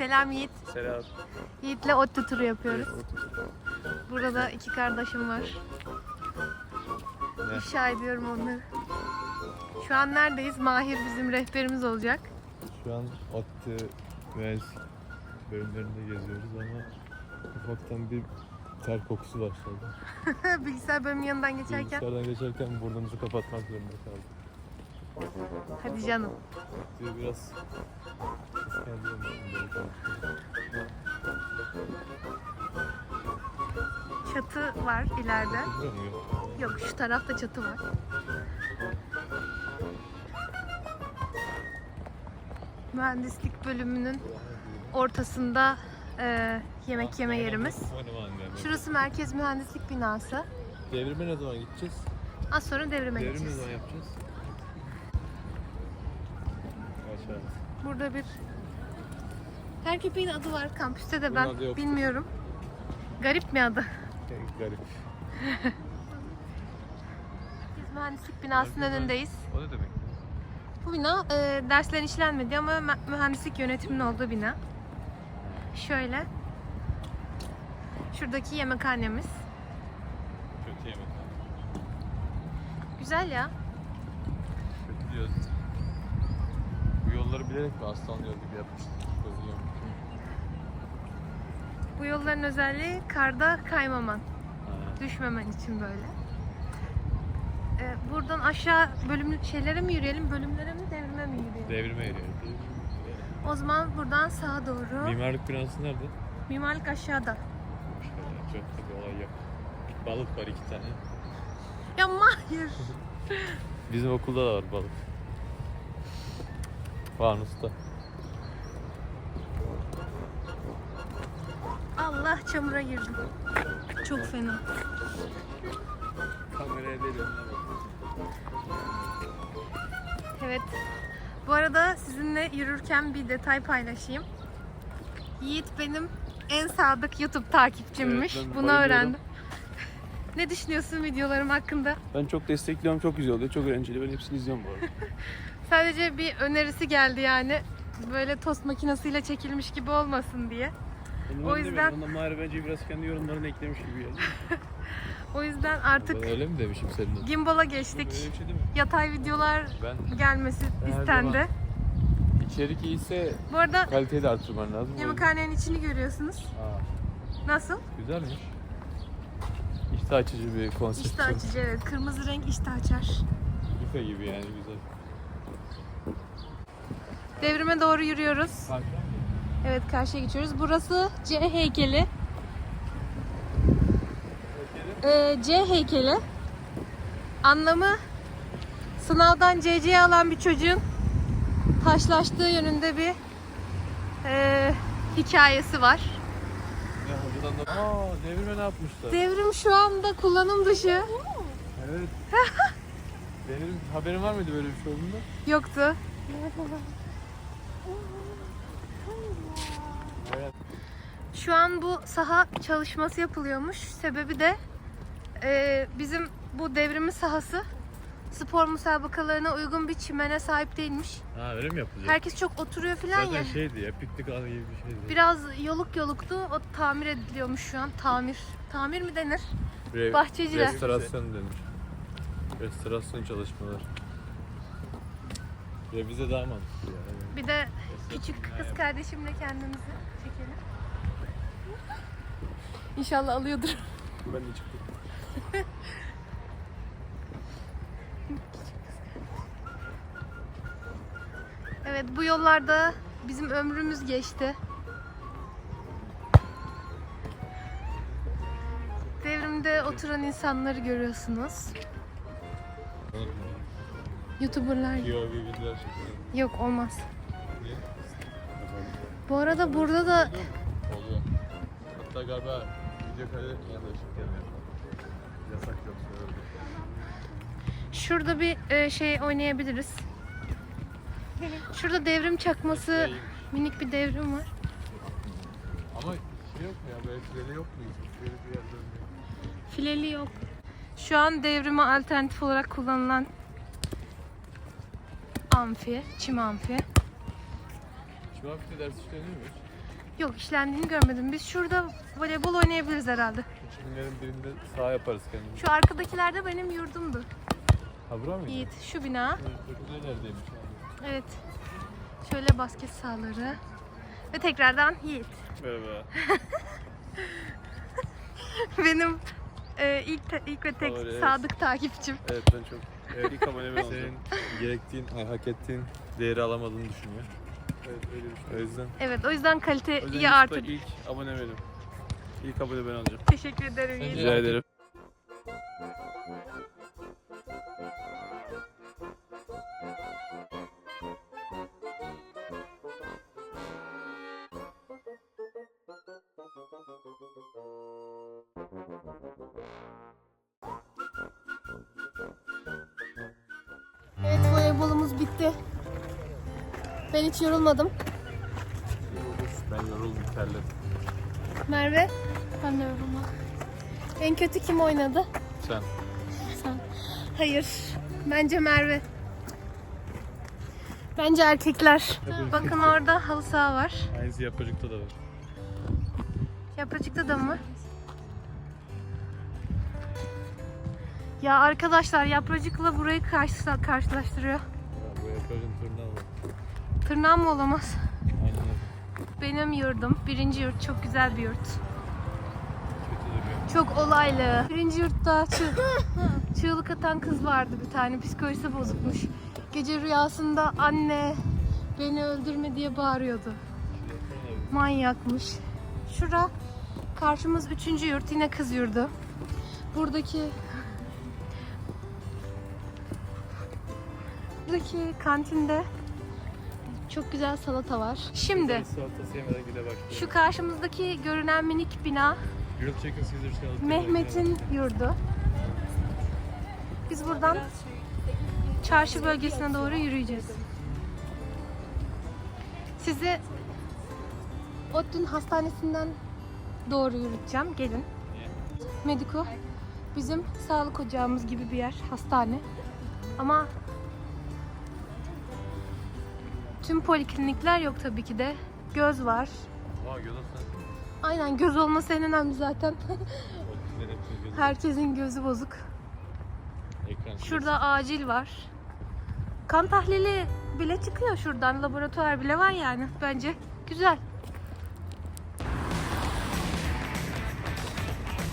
Selam Yiğit. Selam. Yiğit'le ODTÜ turu yapıyoruz. Burada iki kardeşim var. Ne? İfşa ediyorum onları. Şu an neredeyiz? Mahir bizim rehberimiz olacak. Şu an ODTÜ mühendislik bölümlerinde geziyoruz ama ufaktan bir ter kokusu başladı. Bilgisayar bölümünün yanından geçerken. Bilgisayardan geçerken burnumuzu kapatmak zorunda kaldık. Hadi canım. Diye biraz. Çatı var ileride. Yok. Şu tarafta çatı var. Mühendislik bölümünün ortasında e, yemek yeme yerimiz. Şurası merkez mühendislik binası. Devrime ne zaman gideceğiz? Az sonra devrime Devrim ne gideceğiz. zaman yapacağız? Aşağı. Burada bir her köpeğin adı var kampüste de Bunun ben yoktur. bilmiyorum. Garip mi adı? Garip. Biz mühendislik binasının önündeyiz. O ne demek? Bu bina e, derslerin işlenmediği ama mü- mühendislik yönetiminin olduğu bina. Şöyle. Şuradaki yemekhanemiz. Kötü yemek. Güzel ya. Kötü diyoruz. Bu yolları bilerek mi aslan yolu gibi? Kızıyorum. Bu yolların özelliği karda kaymaman, Ha. düşmemen için böyle. E, buradan aşağı bölüm şeylere mi yürüyelim, bölümlere mi, devrime mi yürüyelim? Devrime giriyor. O zaman buradan sağa doğru. Mimarlık binası nerede? Mimarlık aşağıda. Şöyle, çok da bir olay yok. Balık var iki tane. Ya Mahir. Bizim okulda da var balık. Fanusta. Allah çamura girdim. Çok fena. Kameraya değil önüne bak. Evet. Bu arada sizinle yürürken bir detay paylaşayım. Yiğit benim en sadık YouTube takipçimmiş. Evet, ben Bunu bayılıyorum. öğrendim. ne düşünüyorsun videolarım hakkında? Ben çok destekliyorum, çok güzel oluyor, çok eğlenceli. Ben hepsini izliyorum bu arada. Sadece bir önerisi geldi yani. Böyle tost makinesiyle çekilmiş gibi olmasın diye. O yüzden- Ondan Mahir bence biraz kendi yorumlarını eklemiş gibi geldi. O yüzden Ben artık öyle mi demişim senin gimbal'a geçtik. Öyle bir şey değil mi? Yatay videolar Ben gelmesi her istendi. içerik iyiyse Bu arada kaliteyi de artırman lazım. Yemekhanenin içini görüyorsunuz. Aa, Nasıl? güzelmiş. İştah açıcı bir konsept. İştah açıcı evet. Kırmızı renk iştah açar. Büfe gibi yani güzel. Devrime doğru yürüyoruz. Evet karşıya geçiyoruz. Burası C heykeli. Ee, C heykeli. Anlamı sınavdan CC alan bir çocuğun taşlaştığı yönünde bir ee, hikayesi var. Ya hocadan da... Aa devrime ne yapmışlar? Devrim şu anda kullanım dışı. Evet. Benim haberin var mıydı böyle bir şey olduğunda? Yoktu. Şu an bu saha çalışması yapılıyormuş. Sebebi de e, bizim bu devrimin sahası spor müsabakalarına uygun bir çimene sahip değilmiş. Ha öyle mi yapılacak? Herkes çok oturuyor falan Zaten ya. şeydi ya piknik alanı gibi bir şeydi. Biraz yoluk yoluktu. O tamir ediliyormuş şu an. Tamir. Tamir mi denir? Re- bahçeciler. Restorasyon denir. Restorasyon çalışmaları. Revize daha mantıklı yani. Bir de küçük kız kardeşimle kendimizi çekelim. İnşallah alıyordur. Ben de çıktım. Evet bu yollarda bizim ömrümüz geçti. Devrimde oturan insanları görüyorsunuz. Youtuberlar. Yok olmaz. Bu arada burada da Oluyor. Hatta galiba video kaydederken yanında ışık gelmiyor. Yasak öyle. şurada bir e, şey oynayabiliriz. Şurada devrim çakması minik bir devrim var. Ama şey yok mu ya böyle freni yok mu? Bir. Fileli yok. Şu an devrime alternatif olarak kullanılan amfi, çim amfi. Şu an bir de ders işleniyor mu hiç? Yok işlendiğini görmedim. Biz şurada voleybol oynayabiliriz herhalde. Günlerin birinde sağ yaparız kendimizi. Şu arkadakiler de benim yurdumdu. Ha bura mıydı? Yiğit şu bina. Güzel yerdeymiş abi. Evet. Şöyle basket sahaları. Ve tekrardan Yiğit. Merhaba. Benim e, ilk te- ilk ve tek Favori, evet. sadık takipçim. Evet ben çok evet, ilk abone ben Senin gerektiğin, ay, hak ettiğin değeri alamadığını düşünüyor. Evet öyle bir şey. O yüzden Evet o yüzden O kaliteyi yüzden YouTube'da artır. ilk abone benim. İlk abone ben olacağım. Teşekkür ederim Yiğit. Rica ederim. Evet voleybolumuz bitti. Ben hiç yorulmadım. ben yoruldum, terledim. Merve? Ben de yorulmadım. En kötü kim oynadı? Sen. Sen. Hayır. Bence Merve. Bence erkekler. Bakın orada halı saha var. Aynısı yapacıkta da var. Yapracıkta da mı? Ya arkadaşlar yapracıkla burayı karşı- karşılaştırıyor. Ya, bu yapacağın turuna var. Tırnağım olamaz? Benim yurdum. Birinci yurt. Çok güzel bir yurt. Çok olaylı. Birinci yurtta çığ- çığlık atan kız vardı bir tane. Psikolojisi bozukmuş. Gece rüyasında anne beni öldürme diye bağırıyordu. Manyakmış. Şura karşımız üçüncü yurt. Yine kız yurdu. Buradaki buradaki kantinde çok güzel salata var. Şimdi Salatası yemeden güne başlıyor. şu karşımızdaki görünen minik bina Grilled chicken Caesar salata. Mehmet'in yurdu. Biz buradan çarşı bölgesine doğru yürüyeceğiz. Sizi Ottun Hastanesi'nden doğru yürüteceğim. Gelin. Mediko bizim sağlık ocağımız gibi bir yer. Hastane. Ama tüm poliklinikler yok tabii ki de. Göz var. Aa göz sen. Aynen göz olması en önemli zaten. Herkesin gözü bozuk. Ekran. Şurada acil var. Kan tahlili bile çıkıyor şuradan. Laboratuvar bile var yani. Bence güzel.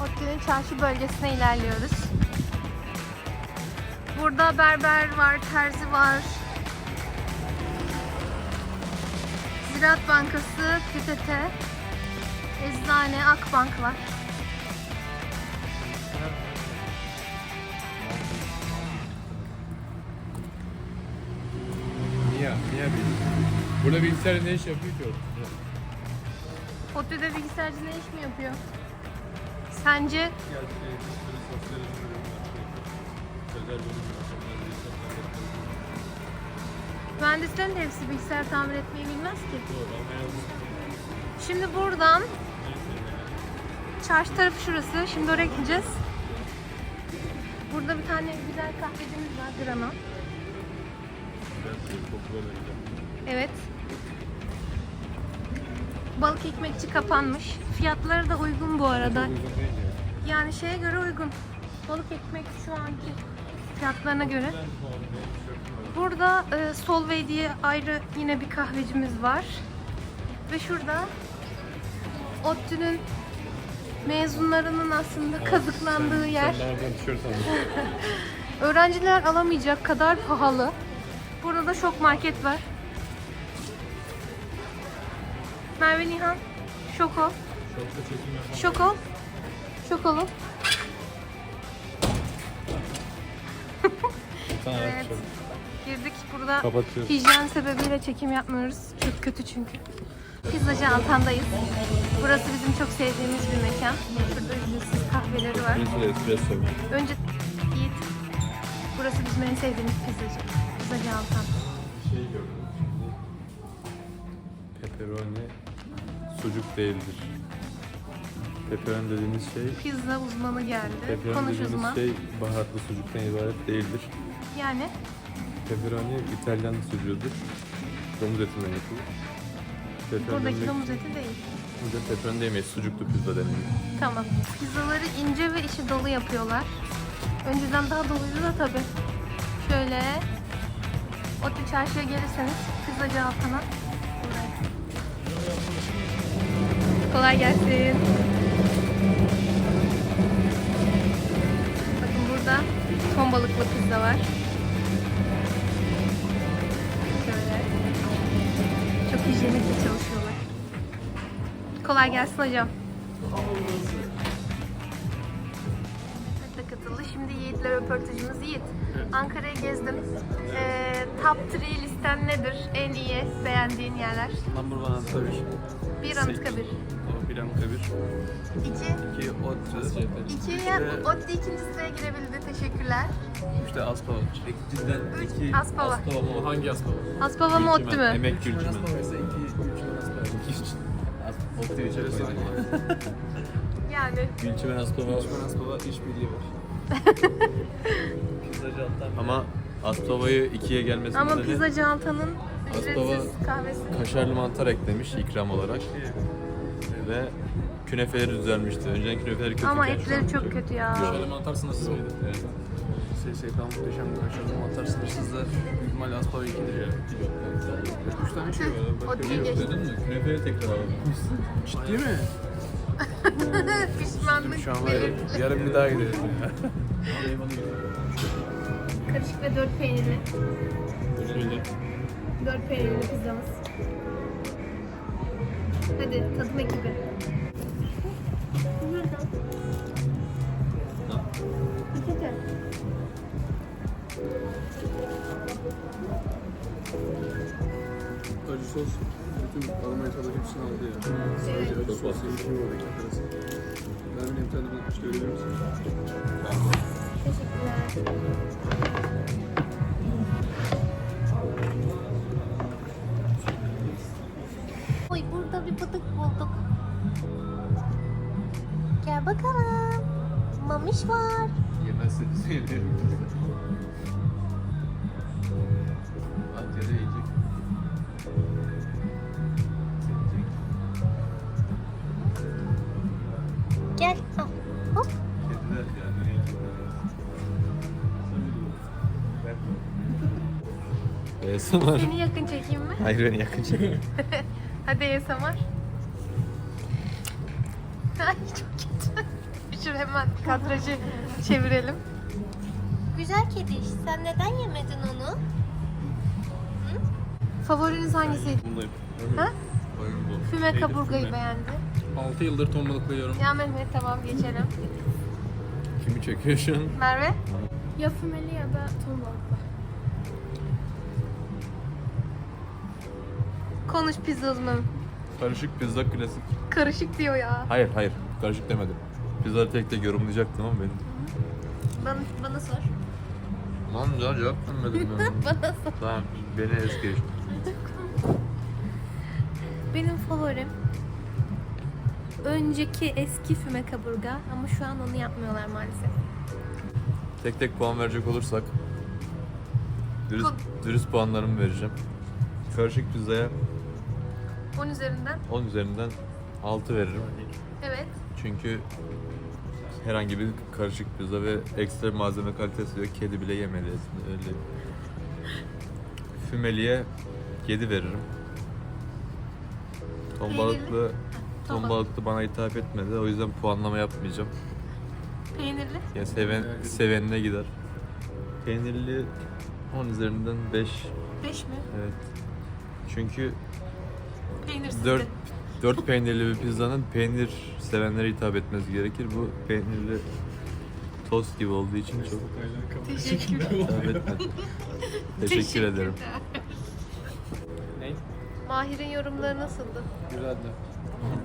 Otlu'nun çarşı bölgesine ilerliyoruz. Burada berber var, terzi var. Ziraat Bankası, PTT, Eczane, Akbank var. Niye? Niye bir? Burada bilgisayar ne iş yapıyor ki o? ODTÜ'de bilgisayarcı ne iş mi yapıyor? Sence mühendislerin de hepsi bilgisayar tamir etmeyi bilmez ki. Şimdi buradan çarşı tarafı şurası. Şimdi oraya gideceğiz. Burada bir tane güzel kahvecimiz var Grana. Evet. Balık ekmekçi kapanmış. Fiyatları da uygun bu arada. Yani şeye göre uygun. Balık ekmek şu anki fiyatlarına göre. Burada e, Solvay diye ayrı yine bir kahvecimiz var. Ve şurada ODTÜ'nün mezunlarının aslında kazıklandığı yer. Öğrenciler alamayacak kadar pahalı. Burada da şok market var. Merve Nihan, şoko. Şoko. Şok olun. Sana Evet. Girdik burada. Kapatıyoruz. Hijyen sebebiyle çekim yapmıyoruz. Çok kötü çünkü. Pizzacı Altan'dayız. Burası bizim çok sevdiğimiz bir mekan. Şurada ücretsiz kahveleri var. Espresso. Önce Yiğit. Burası bizim en sevdiğimiz pizzacı. Pizzacı Altan. Şey gördüm şimdi. Pepperoni sucuk değildir. Pepperoni dediğimiz şey, Pizza uzmanı geldi. pepperoni Konuş dediğimiz uzman. şey baharatlı sucuktan ibaret değildir. Yani Pepperoni İtalyan sucuğudur. Domuz etinden yapılır. Buradaki domuz eti değil. Burada pepperoni demeyiz, sucuklu pizza deniyor. Tamam. Pizzaları ince ve içi dolu yapıyorlar. Önceden daha doluydu da tabi. Şöyle Otlu Çarşı'ya gelirseniz pizzacı altına. Kolay gelsin. Bakın burada ton balıklı pizza var. Çok hijyenikli çalışıyorlar. Kolay gelsin hocam. katıldı. Şimdi Yiğit'le röportajımız Yiğit. Ankara'yı gezdim. Ee, top 3 listen nedir? En iyi beğendiğin yerler? Number one Anıtkabir. Bir Anıtkabir. Anıtkabir. İki. İki Ottu. İki. Evet. Otti ikinci sıraya girebildi. Teşekkürler. Üç de Aspava. Cidden Üç. iki Aspava. Aspava mı? Hangi Aspava? Aspava mı Otti mi? Emek Gülcümen. Aspava ise iki, üç Aspava. Opti'yi çok Enteresan. koydum. Yani Gülçimen Aspava. Üç Aspava işbirliği var. Pizzacı alttan. Ama Aspava'yı ikiye gelmesinin ama pizzacı Altan'ın ücretsiz Aspava- kahvesi. kaşarlı mantar eklemiş ikram olarak. Ve künefeleri düzelmişti. Önceden künefeleri kötüyken Ama etleri çok kötü ya. Şöyle mantar sınırsız mıydı? Evet. SSK muhteşem bir kaşarlı mantar sınırsızda büyük ihtimalle Aspava ikidir ya. Üç tane şey var. O değil şey yok. geçti. Mi? Künefeye tekrar alalım. Ciddi mi? Pişmanlık Şu an var belirtili. ya, yarın bir daha gidelim ya. Karışık ve dört peynirli. Şöyle. Dört peynirli pizzamız. Hadi tadım ekibi. Acı sos bütün aromayı tadı hepsini aldı ya. Sadece acı sos yemiş gibi oradaki arası. Ben benim tadım işte görebilir misin? Teşekkürler. Burada bir bıdık bulduk. Gel bakalım. Mamiş var. Yemezse bize yemeyelim. Ankara yiyecek. Gel. Al. Hop. Kediler yani. ASMR. Seni yakın çekeyim mi? Hayır beni yakın çekin. Hadi ASMR. Ay çok kötü. Şur hemen kadrajı çevirelim. Güzel kedi. Sen neden yemedin onu? Hı? Favoriniz hangisiydi? Bundayım. Ha? Oyun bu. Füme Neydi? kaburgayı Füme. beğendi. 6 yıldır ton yiyorum. Ya Mehmet tamam geçelim. Kimi çekiyor şu an? Merve? Ya fümeli ya da ton balıklı. Konuş pizza uzmanı. Karışık pizza klasik. Karışık diyor ya. Hayır hayır karışık demedim. Pizzaları tek tek yorumlayacaktım ama benim. Bana, bana sor. Lan ya cevap vermedim ben. Bana sor. tamam beni es geç. Benim favorim önceki eski füme kaburga ama şu an onu yapmıyorlar maalesef. Tek tek puan verecek olursak dürüst, dürüst puanlarımı vereceğim. Karışık pizzaya 10 üzerinden. 10 üzerinden 6 veririm. Evet. Çünkü herhangi bir karışık pizza ve ekstra malzeme kalitesi yok. Kedi bile yemedi öyle. Fümeliye 7 veririm. Ton balıklı ton balıklı bana hitap etmedi. O yüzden puanlama yapmayacağım. Peynirli. Ya seven sevenine gider. Peynirli 10 üzerinden 5. 5 mi? Evet. Çünkü Peynirsiz 4 de. 4 peynirli bir pizzanın peynir sevenlere hitap etmesi gerekir. Bu peynirli tost gibi olduğu için çok Teşekkür hitap etmedi. Teşekkür ederim. Ne? Mahir'in yorumları nasıldı? Güzeldi.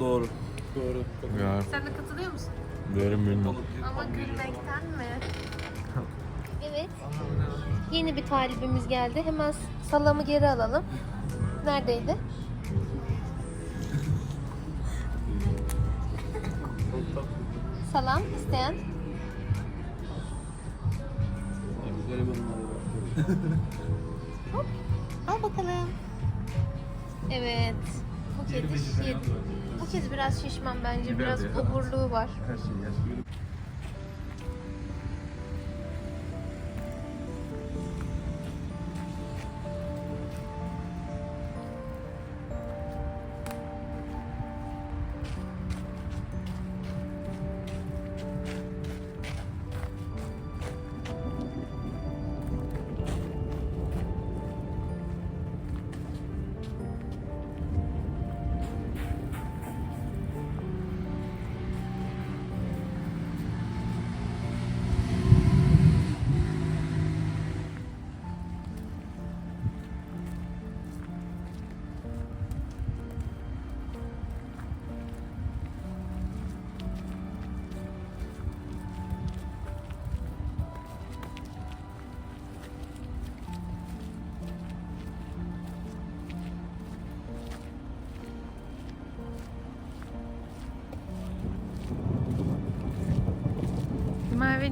Doğru. Doğru. Ya Sen de katılıyor musun? verim bilmem. Ama gülmekten mi? Evet. Yeni bir talibimiz geldi. Hemen salamı geri alalım. Neredeydi? Salam isteyen. Al bakalım. Evet. Bu şiş. Bu kedi biraz şişman bence. Biraz oburluğu var. Her şey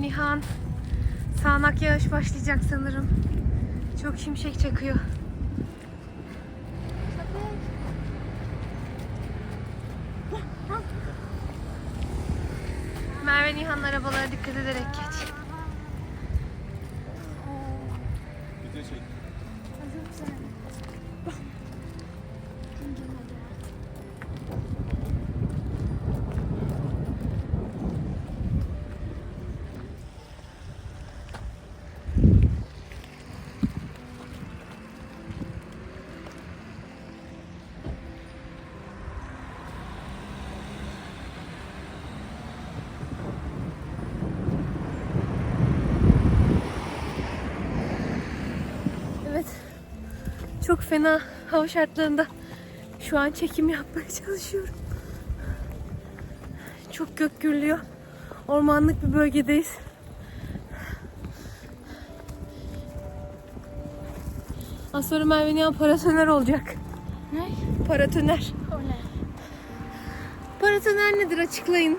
Nihan. Sağanak yağış başlayacak sanırım. Çok şimşek çakıyor. Merve Nihan arabalara dikkat ederek geç. Çok fena hava şartlarında şu an çekim yapmaya çalışıyorum. Çok gök gürlüyor. Ormanlık bir bölgedeyiz. Az sonra Merve Nihan paratoner olacak. Ne? Paratoner. O ne? Paratoner nedir açıklayın.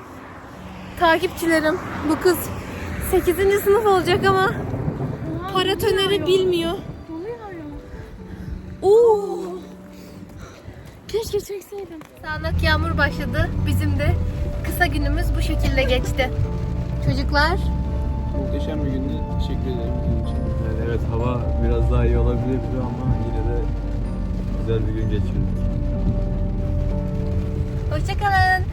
Takipçilerim bu kız 8. sınıf olacak ama paratoneri bilmiyor. Oo. Keşke çekseydim. Sağanak yağmur başladı. Bizim de kısa günümüz bu şekilde geçti. Çocuklar Muhteşem bir gündü. Teşekkür ederim. bizim için. Yani evet hava biraz daha iyi olabilirdi ama yine de güzel bir gün geçirdik. hoşçakalın.